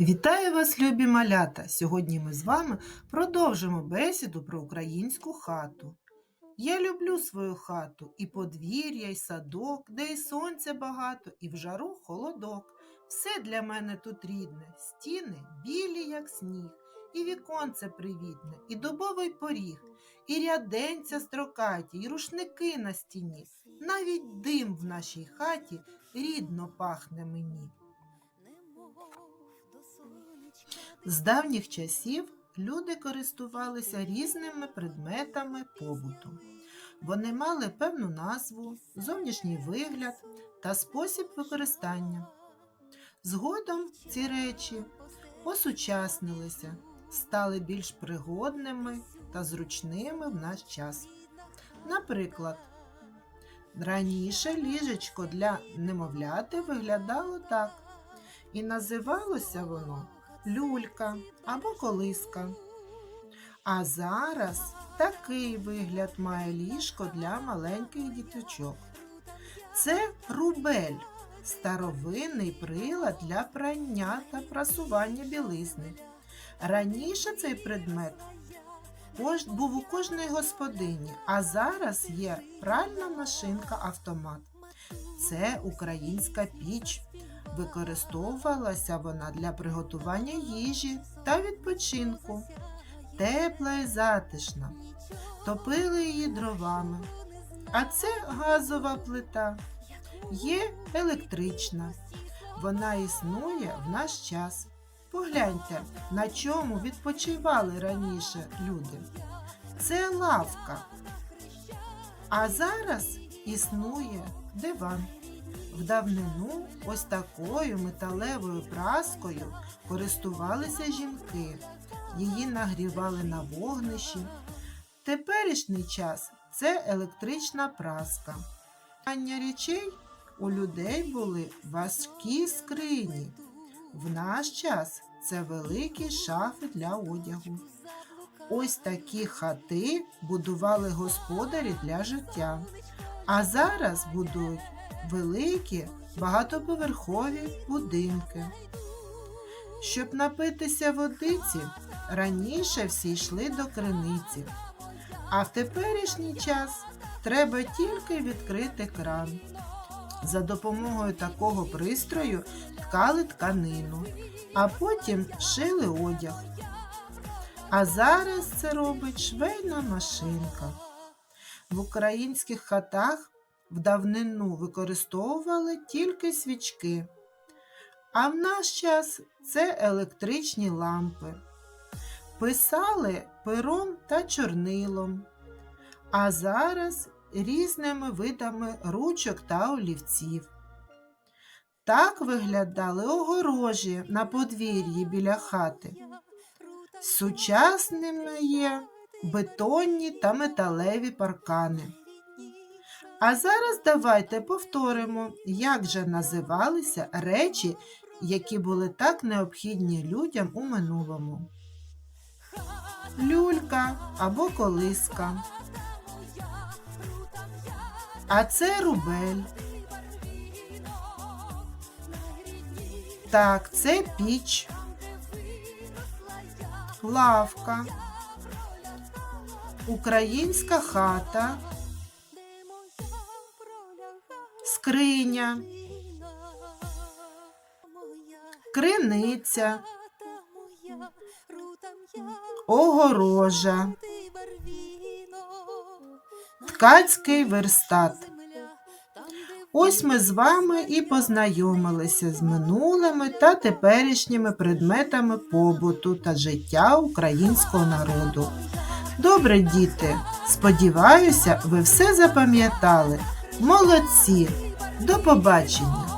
Вітаю вас, любі малята! Сьогодні ми з вами продовжимо бесіду про українську хату. Я люблю свою хату і подвір'я, і садок, де і сонця багато, і в жару холодок. Все для мене тут рідне, стіни білі, як сніг, і віконце привітне, і дубовий поріг, і ряденця строкаті, і рушники на стіні. Навіть дим в нашій хаті рідно пахне мені. З давніх часів люди користувалися різними предметами побуту. Вони мали певну назву, зовнішній вигляд та спосіб використання. Згодом ці речі осучаснилися, стали більш пригодними та зручними в наш час. Наприклад, раніше ліжечко для немовляти виглядало так, і називалося воно люлька або колиска. А зараз такий вигляд має ліжко для маленьких діточок. Це рубель, старовинний прилад для прання та прасування білизни. Раніше цей предмет був у кожної господині, а зараз є пральна машинка автомат. Це українська піч. Використовувалася вона для приготування їжі та відпочинку. Тепла і затишна. Топили її дровами. А це газова плита. Є електрична. Вона існує в наш час. Погляньте, на чому відпочивали раніше люди. Це лавка. А зараз існує диван. В давнину ось такою металевою праскою користувалися жінки. Її нагрівали на вогнищі. Теперішній час це електрична праска. Прання речей у людей були важкі скрині. В наш час це великі шафи для одягу. Ось такі хати будували господарі для життя. А зараз будують великі багатоповерхові будинки. Щоб напитися водиці, раніше всі йшли до криниці, а в теперішній час треба тільки відкрити кран. За допомогою такого пристрою ткали тканину, а потім шили одяг. А зараз це робить швейна машинка. В українських хатах в давнину використовували тільки свічки, а в наш час це електричні лампи. Писали пером та чорнилом, а зараз різними видами ручок та олівців. Так виглядали огорожі на подвір'ї біля хати. Сучасними є бетонні та металеві паркани. А зараз давайте повторимо, як же називалися речі, які були так необхідні людям у минулому. Люлька або колиска. А це рубель. Так, це піч. Лавка. Українська хата. Скриня. Криниця. Огорожа. Ткацький верстат. Ось ми з вами і познайомилися з минулими та теперішніми предметами побуту та життя українського народу. Добре, діти, сподіваюся, ви все запам'ятали. Молодці! До побачення!